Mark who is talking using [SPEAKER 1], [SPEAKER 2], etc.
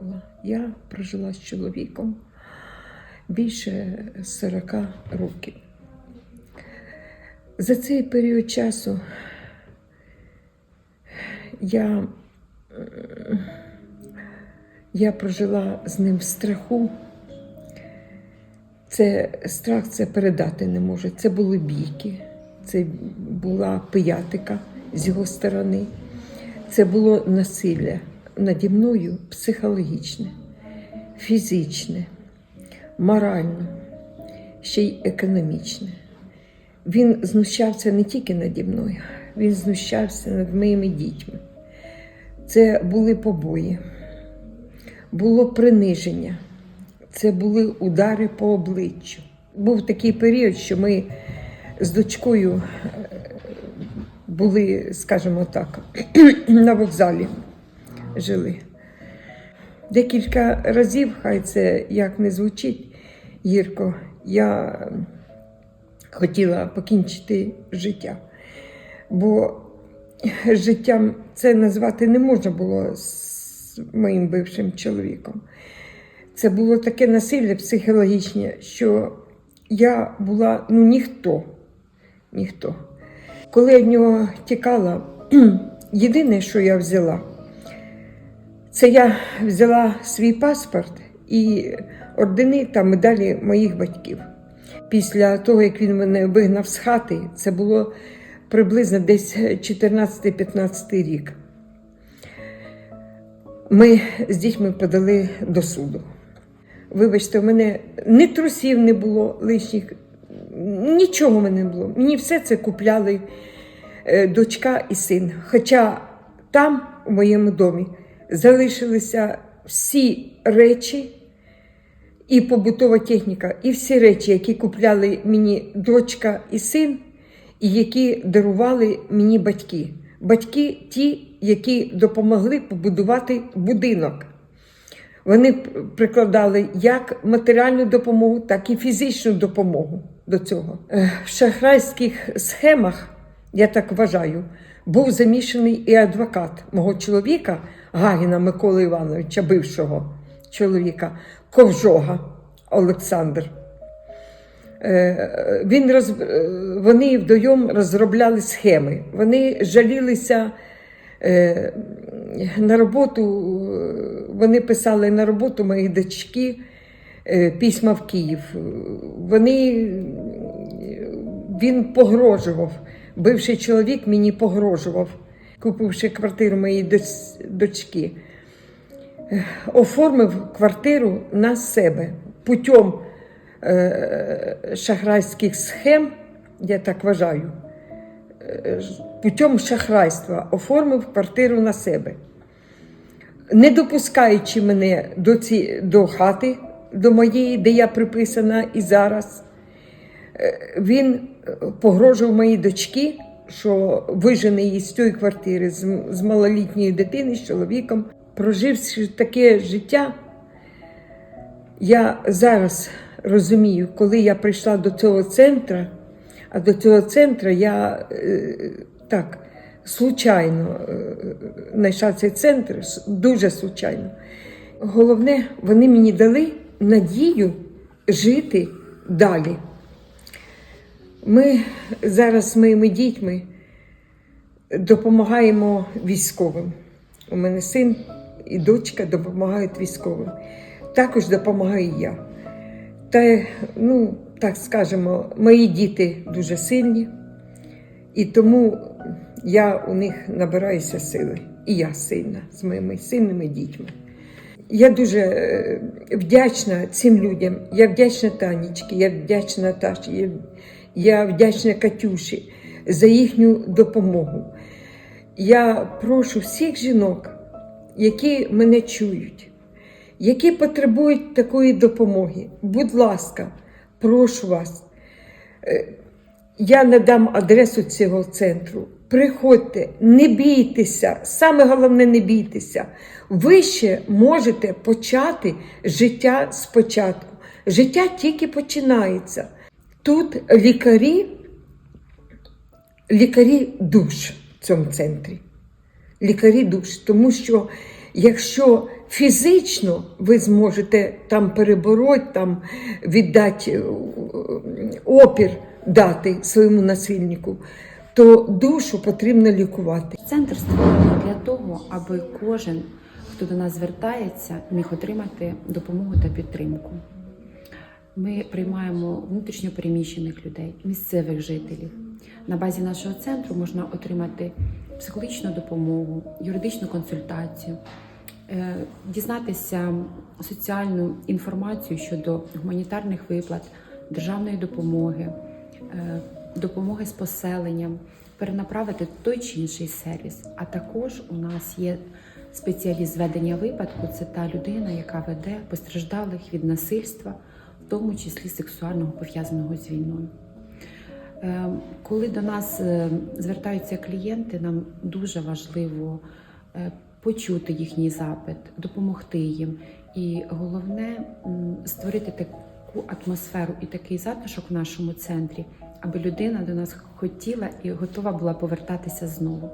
[SPEAKER 1] була. Я прожила з чоловіком більше 40 років. За цей період часу я, е, я прожила з ним в страху. Це страх це передати не може. Це були бійки, це була пиятика з його сторони, це було насилля наді мною психологічне, фізичне, моральне, ще й економічне. Він знущався не тільки наді мною, він знущався над моїми дітьми. Це були побої, було приниження, це були удари по обличчю. Був такий період, що ми з дочкою е, були, скажімо так, на вокзалі жили. Декілька разів, хай це як не звучить гірко, я хотіла покінчити життя. Бо життям це назвати не можна було з моїм бившим чоловіком. Це було таке насилля психологічне, що я була ну ніхто. Ніхто. Коли я від нього тікала, єдине, що я взяла, це я взяла свій паспорт і ордени та медалі моїх батьків. Після того, як він мене вигнав з хати, це було приблизно десь 14-15 рік. Ми з дітьми подали до суду. Вибачте, в мене ні трусів не було лишніх, нічого мене не було. Мені все це купляли е, дочка і син. Хоча там, у моєму домі, залишилися всі речі і побутова техніка, і всі речі, які купляли мені дочка і син, і які дарували мені батьки. Батьки ті, які допомогли побудувати будинок. Вони прикладали як матеріальну допомогу, так і фізичну допомогу до цього. В шахрайських схемах, я так вважаю, був замішаний і адвокат мого чоловіка Гагіна Миколи Івановича, бившого чоловіка, Ковжога Олександр. Е, Він роз... е, Вони вдвоєм розробляли схеми. Вони жалілися е, на роботу, вони писали на роботу моїй дочки письма в Київ. Вони, він погрожував. Бивший чоловік мені погрожував, купивши квартиру моїй доч- дочки. Е, Оформив квартиру на себе путем е, шахрайських схем, я так вважаю, е, путем шахрайства оформив квартиру на себе. Не допускаючи мене до, ці, до хати, до моєї, де я приписана і зараз, він погрожував моїй дочці, що вижене її з цієї квартири з, з малолітньої дитини, з чоловіком. Проживши таке життя, я зараз розумію, коли я прийшла до цього центру, а до цього центру я е, так случайно е, знайшла цей центр, дуже случайно. Головне, вони мені дали надію жити далі. Ми зараз з моїми дітьми допомагаємо військовим. У мене син і дочка допомагають військовим. Також допомагаю я. Та, ну, так скажемо, мої діти дуже сильні, і тому я у них набираюся сили. І я сильна з моїми сильними дітьми. Я дуже е, вдячна цим людям. Я вдячна Танічки, я вдячна Наташі, я, я вдячна Катюші за їхню допомогу. Я прошу всіх жінок, які мене чують, які потребують такої допомоги. Будь ласка, прошу вас. Е, Я надам адресу цього центру. Приходьте, не бійтеся. Саме головне, не бійтеся. Ви ще можете почати життя спочатку. Життя тільки починається. Тут лікарі, лікарі душ в цьому центрі. Лікарі душ. Тому що якщо фізично ви зможете там перебороть, там віддати е, опір дати своєму насильнику, то душу потрібно лікувати.
[SPEAKER 2] Центр створений для того, аби кожен, хто до нас звертається, міг отримати допомогу та підтримку. Ми приймаємо внутрішньо переміщених людей, місцевих жителів. На базі нашого центру можна отримати психологічну допомогу, юридичну консультацію, е, дізнатися соціальну інформацію щодо гуманітарних виплат, державної допомоги, е, допомоги з поселенням, перенаправити той чи інший сервіс. А також у нас є спеціаліст з ведення випадку. Це та людина, яка веде постраждалих від насильства, в тому числі сексуального пов'язаного з війною. Е, Коли до нас е, звертаються клієнти, нам дуже важливо е, почути їхній запит, допомогти їм. І головне створити таку атмосферу і такий затишок в нашому центрі, аби людина до нас хотіла і готова була повертатися знову.